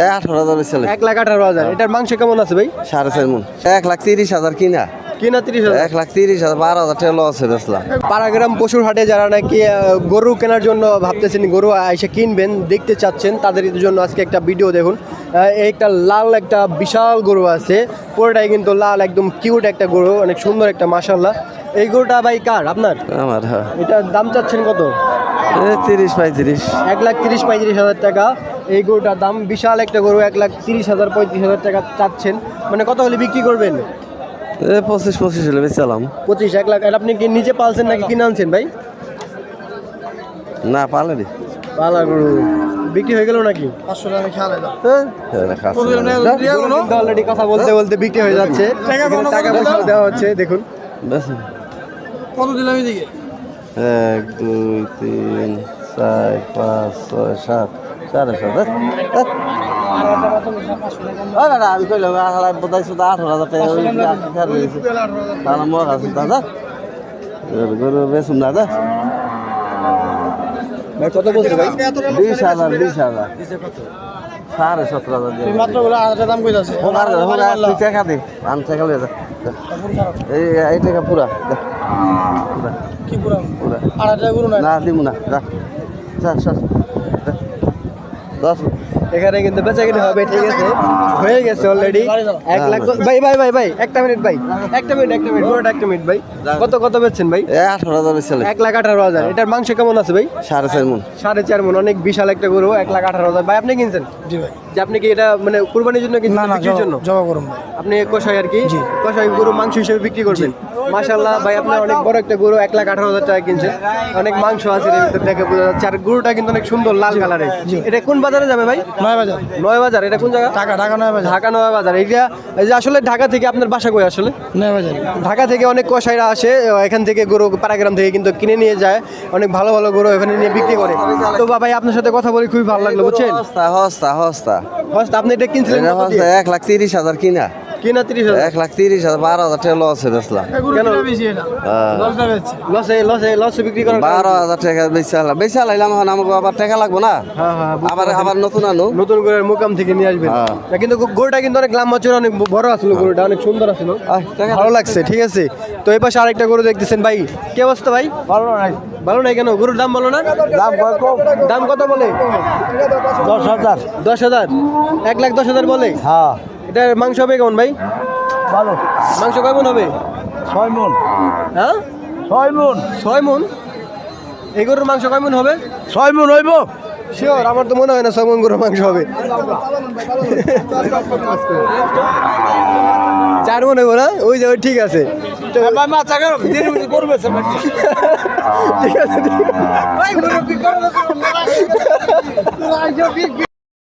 এ আঠারো হাজার ছেলে এক লাখ আঠারো হাজার। এটার মাংস কেমন আছে ভাই? সাড়ে চার মন। এক লাখ তিরিশ হাজার কিনা। কিনা তিরিশ হাজার? এক লাখ তিরিশ হাজার বারো হাজার টাকা লস বেসলাম পাড়াগ্রাম পশুর হাটে যারা নাকি গরু কেনার জন্য ভাবতেছেন গরু এসে কিনবেন দেখতে চাচ্ছেন তাদের জন্য আজকে একটা ভিডিও দেখুন। একটা লাল একটা বিশাল গরু আছে। পুরোটাই কিন্তু লাল একদম কিউট একটা গরু অনেক সুন্দর একটা মাসাল্লাহ এই গরুটা ভাই কার? আপনার? আমার হ্যাঁ। এটার দাম চাচ্ছেন কত? তিরিশ পঁয়ত্রিশ। এক লাখ তিরিশ পঁয়ত্রিশ হাজার টাকা। এই গরুটার দাম বিশাল একটা গরু এক লাখ তিরিশ হাজার পঁয়ত্রিশ হাজার টাকা চাচ্ছেন। মানে কত হলে বিক্রি করবেন? পঁচিশ পঁচিশ হলে বেচালাম পঁচিশ এক লাখ। আর আপনি কি নিজে পালছেন নাকি কিনে আনছেন ভাই? না পালে রে পালা গরু। বিক্রি হয়ে গেল নাকি? অলরেডি কথা বলতে বলতে বিক্রি হয়ে যাচ্ছে। টাকা পয়সা দেওয়া হচ্ছে দেখুন। কত দিলাম এদিকে? এক দুই তিন চার পাঁচ ছয় সাত সাড়ে সাত ধ্যাৎ, ধ্যাৎ। ও দাদা, আমি কইলাম, আড়াই বোধহয় শুধু আঠারো হাজার টাকা ওই। তাহলে মগ আছে দাদা গরু- গরু দাদা কত বলছে ভাই বিশ হাজার বিশ হাজার সাড়ে সতেরো হাজার দিয়ে। মাত্র বলে দাম কই আছে হোক আর হোক আর তুই টাকা দি আন টাকা লিয়ে যা যা। এই এই টাকা পুরা যা। পুরা কি পুরো পুরা আড়াটা গরু না না দিব না যা যা। দশ এখানে কিন্তু বেচা কিনে হবে ঠিক আছে? হয়ে গেছে অলরেডি এক লাখ ভাই ভাই ভাই ভাই একটা মিনিট ভাই। একটা মিনিট একটা মিনিট। পুরোটা একটা মিনিট ভাই। কত কত বেচছেন ভাই? এ আঠারো হাজার ছেলে এক লাখ আঠারো হাজার। এটার মাংস কেমন আছে ভাই? সাড়ে চার মন। সাড়ে চার মন। অনেক বিশাল একটা গরু এক লাখ আঠারো হাজার। ভাই আপনি কিনছেন? জি ভাই। যে আপনি কি এটা মানে কুরবানির জন্য কিনছেন না না বিক্রির জন্য? জবা করুন ভাই। আপনি কষাই আর কি? কষাই গরু মাংস হিসেবে বিক্রি করবেন? মাশাল্লাহ ভাই আপনার অনেক বড় একটা গরু এক লাখ আঠারো হাজার টাকা কিনছে। অনেক মাংস আছে এর ভিতর দেখে বোঝা যাচ্ছে। আর গরুটা কিন্তু অনেক সুন্দর লাল কালারের এটা কোন বাজারে যাবে ভাই? নয় বাজার। নয় বাজার এটা কোন জায়গা? টাকা টাকা নয় বাজার। ঢাকা নয় বাজার। এইটা এই যে আসলে ঢাকা থেকে আপনার বাসা কই আসলে? নয় বাজার। ঢাকা থেকে অনেক কষাইরা আসে এখান থেকে গরু পাড়াগ্রাম থেকে কিন্তু কিনে নিয়ে যায়। অনেক ভালো ভালো গরু এখানে নিয়ে বিক্রি করে। তো ভাই আপনার সাথে কথা বলে খুবই ভালো লাগল বুঝছেন? হস্তা হস্তা হস্তা। ফার্স্ট আপনি এটা কিনছিলেন হস্তা এক লাখ তিরিশ হাজার কিনা। কিনা তিরিশ হাজার? এক লাখ তিরিশ হাজার বারো হাজার টাকা লস বেচলাম কেন? হ্যাঁ। লসে লসে লসে বিক্রি বারো হাজার টাকা এখন আমাকে আবার টাকা লাগবো না? হ্যাঁ হ্যাঁ আবার আবার নতুন আনো। নতুন করে মুকাম থেকে নিয়ে আসবেন। হ্যাঁ। কিন্তু গরুটা কিন্তু অনেক লাম্বা চড়া অনেক বড় আসলো গরুটা অনেক সুন্দর আসলো ভালো লাগছে ঠিক আছে। তো এই পাশে আরেকটা গরু দেখতেছেন ভাই। কে অবস্থা ভাই? ভালো নাই। ভালো নাই কেন? গরুর দাম ভালো না। দাম কম দাম কত বলে? দশ হাজার। দশ হাজার? এক লাখ দশ হাজার বলে? হ্যাঁ। এটার মাংস হবে কেমন ভাই? ভালো। মাংস কেমন হবে? ছয় মন। হ্যাঁ? ছয় মন। ছয় মন? এই গরুর মাংস কেমন হবে? ছয় মন হইব। শিওর আমার তো মনে হয় না ছয় মন গরুর মাংস হবে। চার মন হবে না? ওই যে ঠিক আছে। তো ঠিক আছে ঠিক আছে।